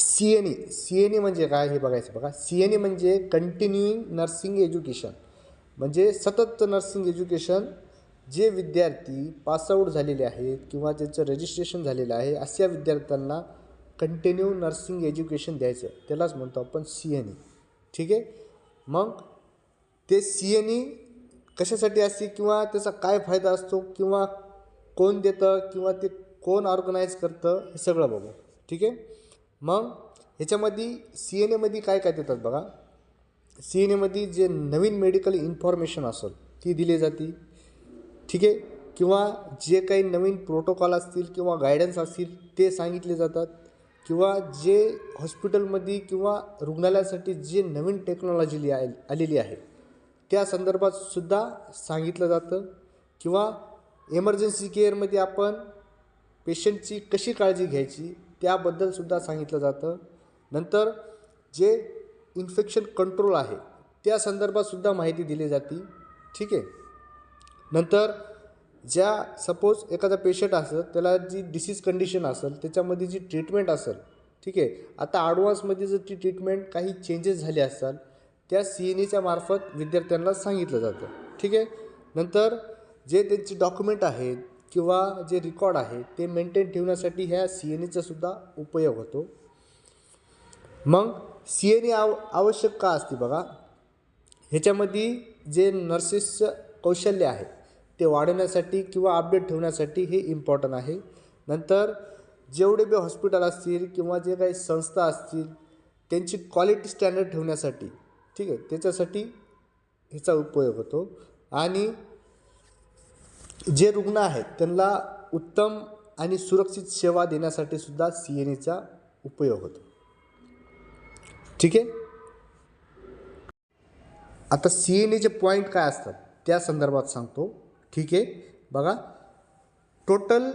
C N E C N E म्हणजे काय हे बघायचं बघा. सी एन ई म्हणजे कंटिन्युईंग नर्सिंग एज्युकेशन म्हणजे सतत नर्सिंग एज्युकेशन जे विद्यार्थी पासआउट झालेले आहेत किंवा ज्यांचं रजिस्ट्रेशन झालेलं आहे अशा विद्यार्थ्यांना कंटिन्यू नर्सिंग एज्युकेशन द्यायचं. त्यालाच म्हणतो आपण सी एन ई ठीक आहे? मग ते सी एन ई कशासाठी असते किंवा त्याचा काय फायदा असतो किंवा कोण देतं किंवा ते कोण ऑर्गनाईज करतं हे सगळं बघू. ठीक आहे? मग ह्याच्यामध्ये सी एन एमध्ये काय काय देतात बघा? सी एन एमध्ये जे नवीन मेडिकल इन्फॉर्मेशन असेल ती दिली जाते. ठीक आहे? किंवा जे काही नवीन प्रोटोकॉल असतील किंवा गायडन्स असतील ते सांगितले जातात. किंवा जे हॉस्पिटलमध्ये किंवा रुग्णालयासाठी जे नवीन टेक्नॉलॉजी आय आलेली आहे त्या संदर्भात सुद्धा सांगितलं जातं. किंवा एमर्जन्सी केअरमध्ये आपण पेशंटची कशी काळजी घ्यायची त्याबद्दल सुद्धा सांगितलं जातं. नंतर जे इन्फेक्शन कंट्रोल आहे त्या संदर्भात सुद्धा माहिती दिली जाते. ठीक आहे? नंतर ज्या सपोज एखादा पेशंट असेल त्याला जी डिसीज कंडिशन असेल त्याच्यामध्ये जी ट्रीटमेंट असेल ठीक आहे? आता ॲडव्हान्समध्ये जर ती ट्रीटमेंट काही चेंजेस झाले असाल त्या सी एन ईच्या मार्फत विद्यार्थ्यांना सांगितलं जातं. ठीक आहे? नंतर जे त्यांचे डॉक्युमेंट आहेत किंवा जे रेकॉर्ड आहे ते मेंटेन ठेवण्यासाठी ह्या सी एन ईचा सुद्धा उपयोग होतो. मग सी एन ई आव आवश्यक का असते बघा? ह्याच्यामध्ये जे नर्सेसचं कौशल्य आहे ते वाढवण्यासाठी किंवा अपडेट ठेवण्यासाठी हे इम्पॉर्टंट आहे. नंतर जेवढे बी हॉस्पिटल असतील किंवा जे काही संस्था असतील त्यांची क्वालिटी स्टँडर्ड ठेवण्यासाठी ठीक आहे त्याच्यासाठी ह्याचा उपयोग होतो. आणि जे रुग्ण आहेत त्यांना उत्तम आणि सुरक्षित सेवा देण्यासाठी सुद्धा सी एन ईचा उपयोग होतो. ठीक आहे? आता सी एन ईचे पॉईंट काय असतात? त्या संदर्भात सांगतो. ठीक आहे? बघा. टोटल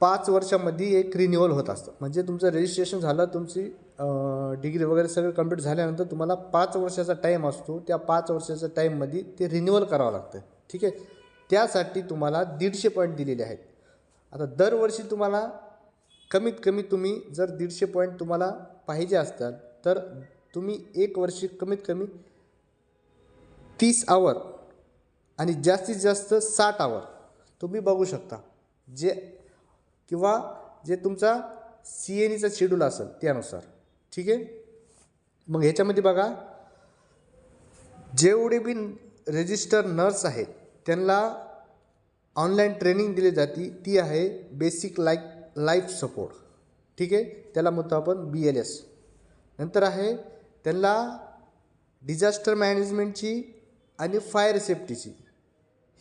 पाच वर्षामध्ये एक रिन्युअल होत असतं. म्हणजे तुमचं रजिस्ट्रेशन झालं तुमची डिग्री वगैरे सगळं कंप्लीट झाल्यानंतर तुम्हाला पाच वर्षाचा टाईम असतो. त्या पाच वर्षाच्या टाईममध्ये ते रिन्युअल करावं लागतं. ठीक आहे? त्यासाठी तुम्हाला दीडशे पॉईंट दिलेले आहेत. आता दरवर्षी तुम्हाला कमीत कमी तुम्ही जर दीडशे पॉईंट तुम्हाला पाहिजे असतात तर तुम्ही एक वर्षी कमीत कमी तीस आवर आणि जास्तीत जास्त साठ आवर तुम्ही बघू शकता. जे किंवा जे तुमचा सी एन ईचा शेड्यूल असेल त्यानुसार. ठीक आहे? मग ह्याच्यामध्ये बघा जेवढे बी रजिस्टर नर्स आहेत त्यांना ऑनलाईन ट्रेनिंग दिली जाते ती आहे बेसिक लाईक लाईफ सपोर्ट ठीक आहे? त्याला म्हणतो आपण बी एल एस नंतर आहे त्यांना डिझास्टर मॅनेजमेंटची आणि फायर सेफ्टीची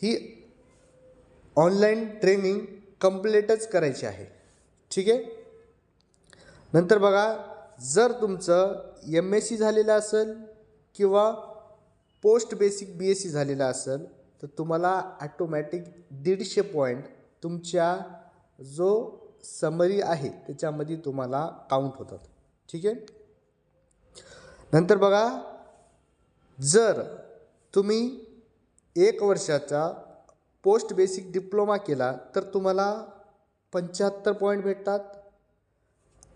ही ऑनलाईन ट्रेनिंग कंप्लीटच करायची आहे. ठीक आहे? नंतर बघा जर तुमचं एम एस सी झालेलं असेल किंवा post basic B S C झालेलं असेल तर तुम्हाला ॲटोमॅटिक दीडशे पॉईंट तुमच्या जो समरी आहे त्याच्यामध्ये तुम्हाला काउंट होतात. ठीक आहे? नंतर बघा जर तुम्ही एक वर्षाचा पोस्ट बेसिक डिप्लोमा केला तर तुम्हाला पंच्याहत्तर पॉईंट भेटतात.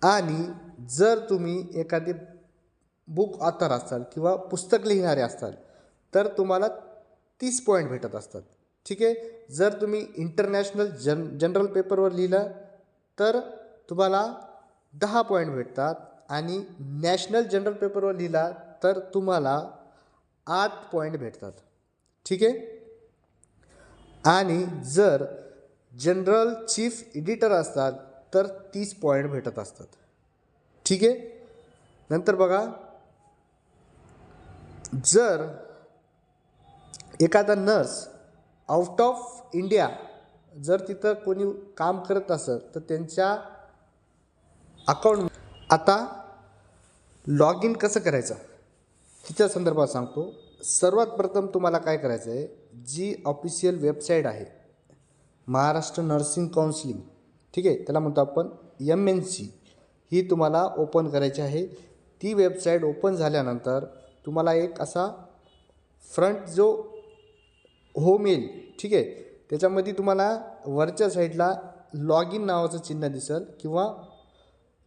आणि जर तुम्ही एखादे बुक ऑथर असाल किंवा पुस्तक लिहिणारे असाल तर तुम्हाला तीस पॉईंट भेटत असतात. ठीक आहे? जर तुम्ही इंटरनॅशनल जन जनरल पेपरवर लिहिलं तर तुम्हाला दहा पॉईंट भेटतात आणि नॅशनल जनरल पेपरवर लिहिला तर तुम्हाला आठ पॉईंट भेटतात. ठीक आहे? आणि जर जनरल चीफ एडिटर असतात तर तीस पॉईंट भेटत असतात. ठीक आहे? नंतर बघा. जर एखादा नर्स आउट ऑफ इंडिया जर तिथं कोणी काम करत असेल तर त्यांच्या अकाउंट आता लॉग इन कसं करायचं? तिच्या संदर्भात सांगतो. सर्वात प्रथम तुम्हाला काय करायचं आहे जी ऑफिशियल वेबसाईट आहे महाराष्ट्र नर्सिंग काउन्सिलिंग ठीक आहे? त्याला म्हणतो आपण एम एन सी ही तुम्हाला ओपन करायची आहे. ती वेबसाईट ओपन झाल्यानंतर तुम्हाला एक असा फ्रंट जो होम येईल. ठीक आहे? त्याच्यामध्ये तुम्हाला वरच्या साईडला लॉग इन नावाचं चिन्ह दिसेल किंवा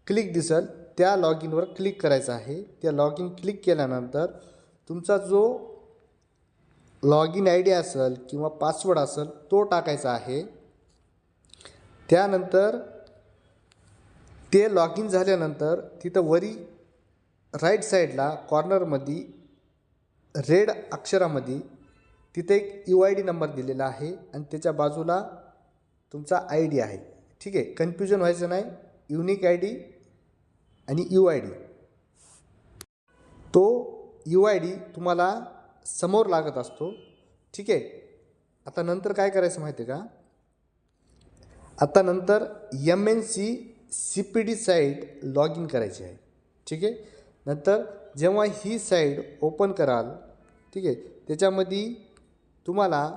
क्लिक दिसेल. त्या लॉग इनवर क्लिक करायचं आहे. त्या लॉग इन क्लिक केल्यानंतर तुमचा जो लॉग इन आय डी असेल किंवा पासवर्ड असेल तो टाकायचा आहे. त्यानंतर ते लॉग इन झाल्यानंतर तिथं वरी राईट साईडला कॉर्नरमध्ये रेड अक्षरामध्ये तिथे एक यू आय डी नंबर दिलेला आहे आणि त्याच्या बाजूला तुमचा आय डी आहे. ठीक आहे? कन्फ्युजन व्हायचं नाही. युनिक आय डी आणि यू आय डी तो यू आय डी तुम्हाला समोर लागत असतो. ठीक आहे? आता नंतर काय करायचं माहिती आहे का? आता नंतर M N C C P D site log in करायची आहे. ठीक आहे? नंतर जेव्हा ही साईट ओपन कराल ठीक आहे? त्याच्यामध्ये तुम्हाला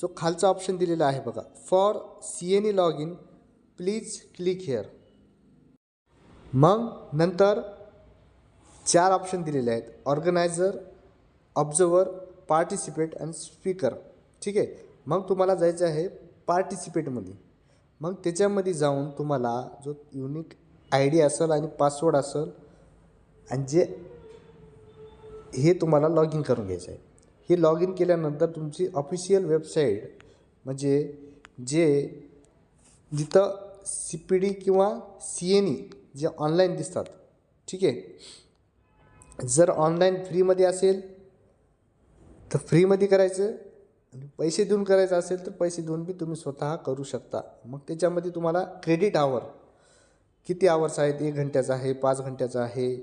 जो खालचा ऑप्शन दिलेला आहे बघा. For C N E log in please click here मग नंतर चार ऑप्शन दिलेले आहेत. ऑर्गनायझर ऑब्झर्वर पार्टिसिपेट आणि स्पीकर ठीक आहे? मग तुम्हाला जायचं आहे पार्टिसिपेटमध्ये मग त्याच्यामध्ये जाऊन तुम्हाला जो युनिक आय डी असेल आणि पासवर्ड असेल आणि जे हे तुम्हाला लॉग इन करून घ्यायचं आहे. हे लॉग इन केल्यानंतर तुमची ऑफिशियल वेबसाईट म्हणजे जे जिथं सी पी डी किंवा सी एन ई जे ऑनलाईन दिसतात ठीक आहे? जर ऑनलाईन फ्रीमध्ये असेल तर फ्रीमध्ये करायचं आणि पैसे देऊन करायचं असेल तर पैसे देऊन बी तुम्ही स्वतः करू शकता. मग त्याच्यामध्ये तुम्हाला क्रेडिट आवर किती आवर्स आहेत? एक घंट्याचा आहे पाच घंट्याचा आहे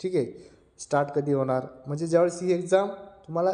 ठीक आहे? स्टार्ट कधी होणार? म्हणजे ज्यावेळेस ही एक्झाम तुम्हाला